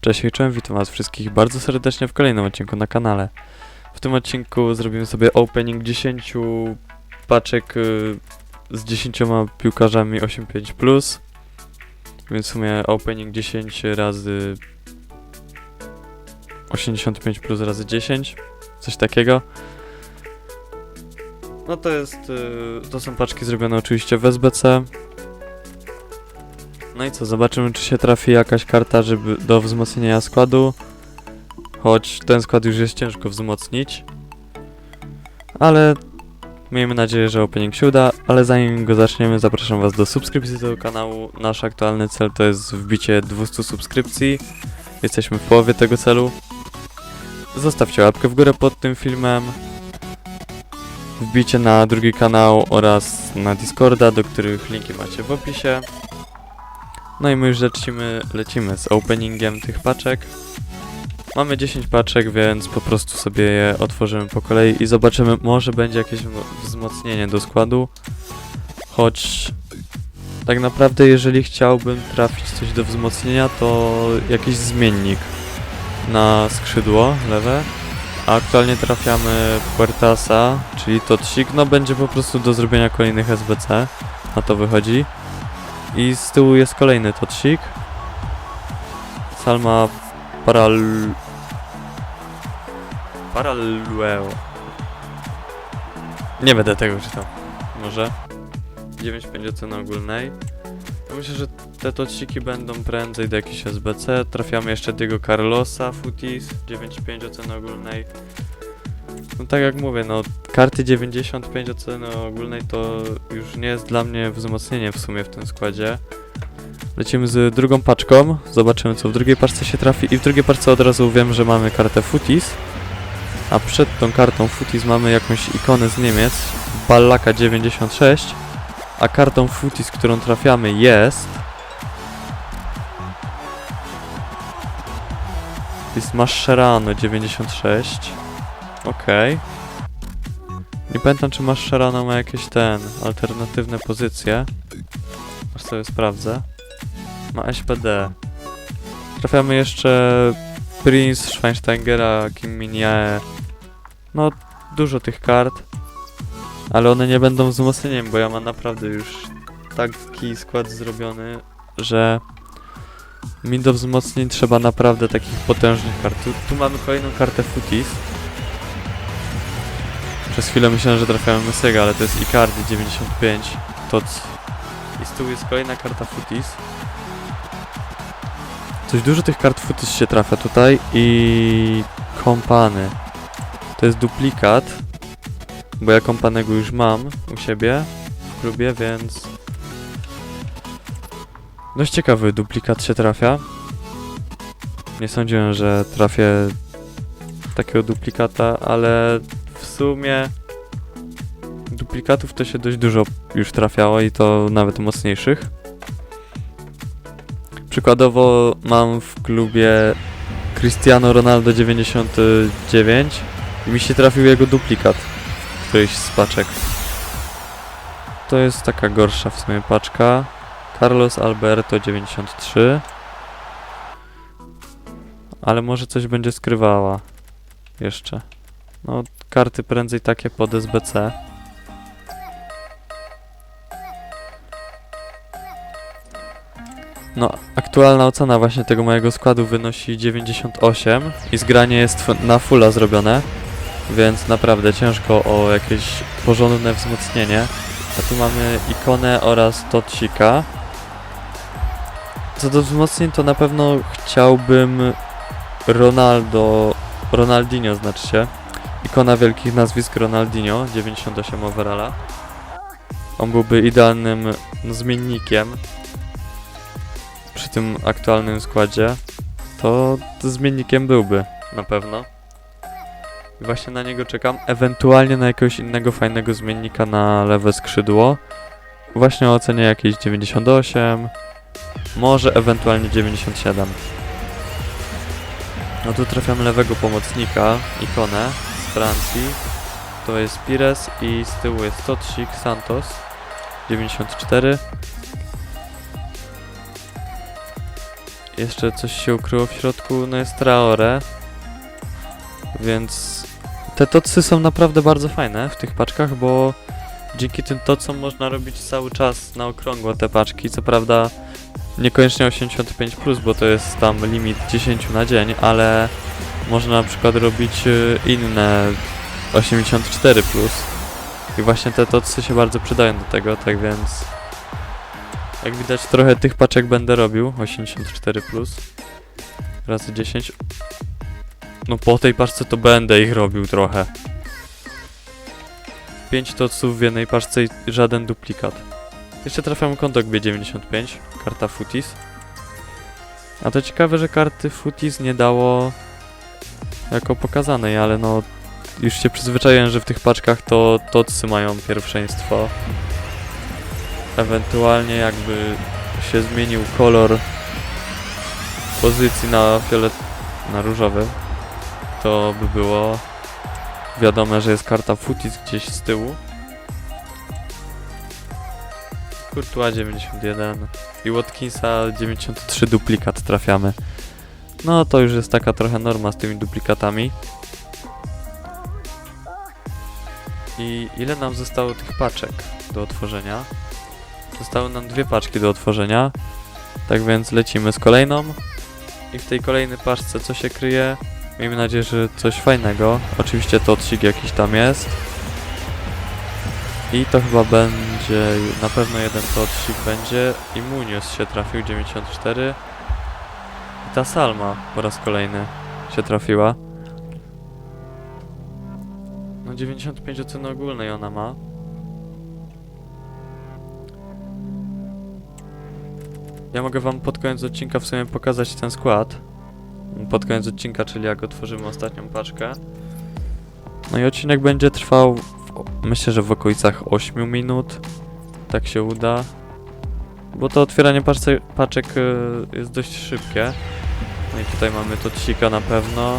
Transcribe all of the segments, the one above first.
Cześć, hej, czołem, witam was wszystkich bardzo serdecznie w kolejnym odcinku na kanale. W tym odcinku zrobimy sobie opening 10 paczek y, z 10 piłkarzami 8.5+. Więc w sumie opening 10 razy 85 plus razy 10, coś takiego. No to jest, y, to są paczki zrobione oczywiście w SBC. No i co, zobaczymy czy się trafi jakaś karta żeby do wzmocnienia składu. Choć ten skład już jest ciężko wzmocnić. Ale miejmy nadzieję, że opening się uda, ale zanim go zaczniemy zapraszam was do subskrypcji tego kanału. Nasz aktualny cel to jest wbicie 200 subskrypcji. Jesteśmy w połowie tego celu. Zostawcie łapkę w górę pod tym filmem. Wbicie na drugi kanał oraz na Discorda, do których linki macie w opisie. No i my już lecimy, lecimy z openingiem tych paczek. Mamy 10 paczek, więc po prostu sobie je otworzymy po kolei i zobaczymy, może będzie jakieś wz- wzmocnienie do składu. Choć tak naprawdę, jeżeli chciałbym trafić coś do wzmocnienia, to jakiś zmiennik na skrzydło lewe. A aktualnie trafiamy Puertasa, czyli Totsik. No będzie po prostu do zrobienia kolejnych SBC. Na to wychodzi. I z tyłu jest kolejny Totsik. Salma Paral... Paralueo. Nie będę tego czytał. Może. 9,5 oceny ogólnej. Myślę, że te totsiki będą prędzej do jakiejś SBC. Trafiamy jeszcze Diego Carlosa, Futis, 9,5 oceny ogólnej. No tak jak mówię, no karty 95 oceny ogólnej to już nie jest dla mnie wzmocnieniem w sumie w tym składzie. Lecimy z drugą paczką, zobaczymy co w drugiej paczce się trafi i w drugiej paczce od razu wiem, że mamy kartę Futis. A przed tą kartą Futis mamy jakąś ikonę z Niemiec, Ballaka 96, a kartą Futis, którą trafiamy jest... Jest Mascherano 96. Okej. Nie pamiętam, czy Mascherano ma jakieś ten, alternatywne pozycje. Aż sobie sprawdzę. Ma SPD. Trafiamy jeszcze Prince, Schweinsteigera, Kim Minie. No, dużo tych kart. Ale one nie będą wzmocnieniem, bo ja mam naprawdę już taki skład zrobiony, że mi do wzmocnień trzeba naprawdę takich potężnych kart. Tu, tu mamy kolejną kartę Futis. Przez chwilę myślałem, że trafiałem Messiego, ale to jest Icardi 95. Toc. I z tyłu jest kolejna karta Futis. Coś dużo tych kart Futis się trafia tutaj i kompany. To jest duplikat, bo ja kompanego już mam u siebie w klubie, więc dość ciekawy duplikat się trafia. Nie sądziłem, że trafię takiego duplikata, ale sumie duplikatów to się dość dużo już trafiało i to nawet mocniejszych. Przykładowo mam w klubie Cristiano Ronaldo 99 i mi się trafił jego duplikat w którejś z paczek. To jest taka gorsza w sumie paczka. Carlos Alberto 93. Ale może coś będzie skrywała jeszcze. No, karty prędzej takie pod SBC. No, aktualna ocena właśnie tego mojego składu wynosi 98 i zgranie jest na fulla zrobione, więc naprawdę ciężko o jakieś porządne wzmocnienie. A tu mamy ikonę oraz Totsika. Co do wzmocnień, to na pewno chciałbym Ronaldo, Ronaldinho znaczy się. Ikona wielkich nazwisk Ronaldinho, 98 overalla. On byłby idealnym zmiennikiem przy tym aktualnym składzie. To zmiennikiem byłby na pewno. I właśnie na niego czekam. Ewentualnie na jakiegoś innego fajnego zmiennika na lewe skrzydło. Właśnie o ocenie jakieś 98. Może ewentualnie 97. No tu trafiamy lewego pomocnika, ikonę Francji. To jest Pires i z tyłu jest Totsik Santos 94. jeszcze coś się ukryło w środku, no jest Traore. Więc te tocy są naprawdę bardzo fajne w tych paczkach, bo dzięki tym tocom można robić cały czas na okrągło te paczki. Co prawda niekoniecznie 85, bo to jest tam limit 10 na dzień, ale można na przykład robić y, inne 84 i właśnie te tocy się bardzo przydają do tego, tak więc jak widać trochę tych paczek będę robił 84 razy 10 no po tej paczce to będę ich robił trochę. 5 toców w jednej paczce i żaden duplikat. Jeszcze trafiam konto B95 karta Footis a to ciekawe, że karty Footis nie dało jako pokazanej, ale no już się przyzwyczaiłem, że w tych paczkach to tocy mają pierwszeństwo. Ewentualnie jakby się zmienił kolor pozycji na fiolet, na różowy, to by było wiadome, że jest karta Footis gdzieś z tyłu. Courtois 91 i Watkinsa 93 duplikat trafiamy. No to już jest taka trochę norma z tymi duplikatami. I ile nam zostało tych paczek do otworzenia? Zostały nam dwie paczki do otworzenia. Tak więc lecimy z kolejną. I w tej kolejnej paczce co się kryje? Miejmy nadzieję, że coś fajnego. Oczywiście to odsik jakiś tam jest. I to chyba będzie, na pewno jeden to odsik będzie. I Munius się trafił, 94. I ta Salma po raz kolejny się trafiła. No 95 oceny ogólnej ona ma. Ja mogę wam pod koniec odcinka w sumie pokazać ten skład. Pod koniec odcinka, czyli jak otworzymy ostatnią paczkę. No i odcinek będzie trwał, w, myślę, że w okolicach 8 minut. Tak się uda. Bo to otwieranie paczce, paczek y, jest dość szybkie. No i tutaj mamy Totsika na pewno.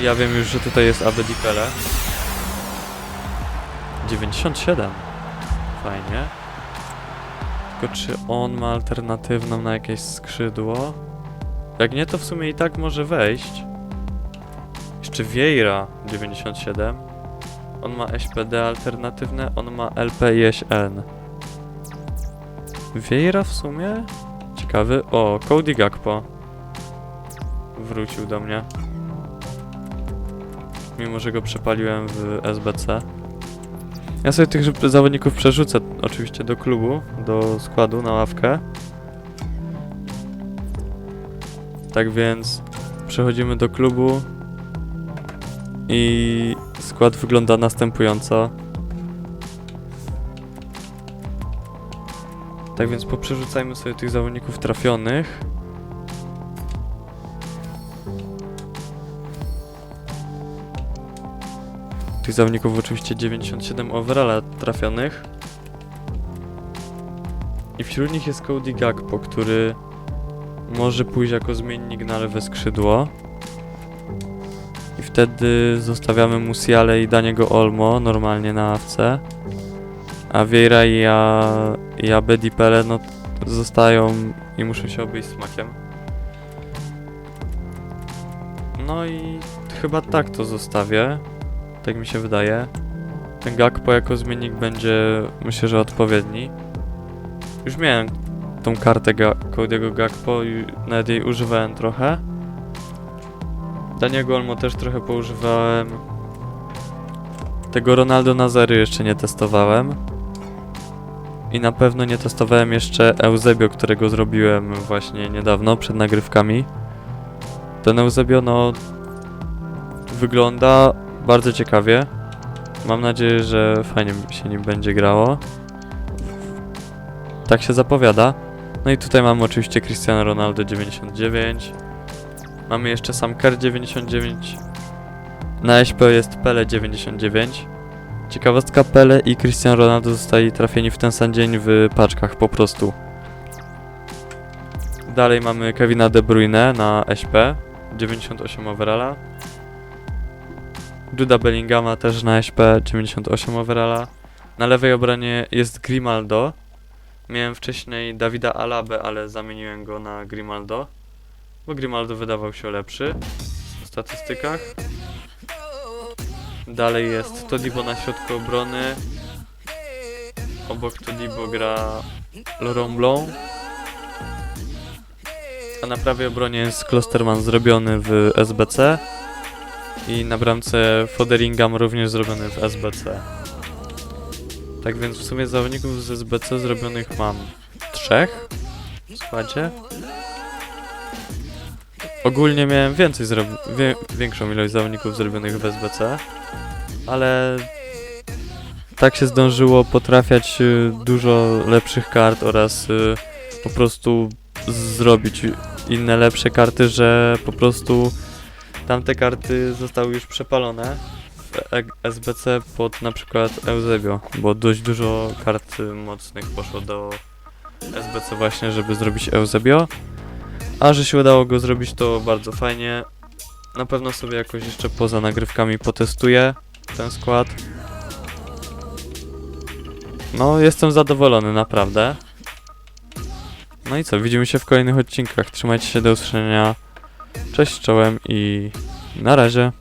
Ja wiem już, że tutaj jest Abedipele. 97. Fajnie. Tylko czy on ma alternatywną na jakieś skrzydło? Jak nie, to w sumie i tak może wejść. Jeszcze Vieira 97. On ma SPD alternatywne, on ma LP i SN. Vieira w sumie? Ciekawy. O, Cody Gakpo. Wrócił do mnie. Mimo, że go przepaliłem w SBC. Ja sobie tych zawodników przerzucę oczywiście do klubu, do składu na ławkę. Tak więc przechodzimy do klubu i skład wygląda następująco. Tak więc poprzerzucajmy sobie tych zawodników trafionych. Tych zawodników oczywiście 97 overalla trafionych. I wśród nich jest Cody Gakpo, który może pójść jako zmiennik na lewe skrzydło. I wtedy zostawiamy Musiale i Daniego Olmo normalnie na awce. A Vieira i, ja, i Abedi Pele no, zostają i muszą się obejść smakiem. No i chyba tak to zostawię. Tak mi się wydaje. Ten Gakpo jako zmiennik będzie, myślę, że odpowiedni. Już miałem tą kartę Ga Gakpo i nawet jej używałem trochę. Daniego Olmo też trochę poużywałem. Tego Ronaldo Nazary jeszcze nie testowałem. I na pewno nie testowałem jeszcze Eusebio, którego zrobiłem właśnie niedawno, przed nagrywkami. Ten Eusebio, no... Wygląda bardzo ciekawie. Mam nadzieję, że fajnie się nim będzie grało. Tak się zapowiada. No i tutaj mamy oczywiście Cristiano Ronaldo 99. Mamy jeszcze sam Kerr 99. Na SP jest Pele 99. Ciekawostka Pele i Cristiano Ronaldo zostali trafieni w ten sam dzień w paczkach po prostu. Dalej mamy Kevina De Bruyne na SP 98 overalla. Juda Bellingama też na SP 98 overalla. Na lewej obronie jest Grimaldo Miałem wcześniej Dawida Alabę, ale zamieniłem go na Grimaldo, bo Grimaldo wydawał się lepszy w statystykach. Dalej jest Todibo na środku obrony. Obok Todibo gra Laurent Blanc. A na prawej obronie jest Klosterman zrobiony w SBC. I na bramce Foderingham również zrobiony w SBC. Tak więc w sumie zawodników z SBC zrobionych mam trzech w składzie. Ogólnie miałem więcej wie- większą ilość zawodników zrobionych w SBC, ale tak się zdążyło potrafiać y, dużo lepszych kart oraz y, po prostu zrobić inne lepsze karty, że po prostu tamte karty zostały już przepalone w E- SBC pod na przykład Eusebio, bo dość dużo kart y, mocnych poszło do SBC właśnie, żeby zrobić Eusebio. A że się udało go zrobić, to bardzo fajnie. Na pewno sobie jakoś jeszcze poza nagrywkami potestuję ten skład. No, jestem zadowolony, naprawdę. No i co, widzimy się w kolejnych odcinkach. Trzymajcie się, do usłyszenia. Cześć czołem i na razie.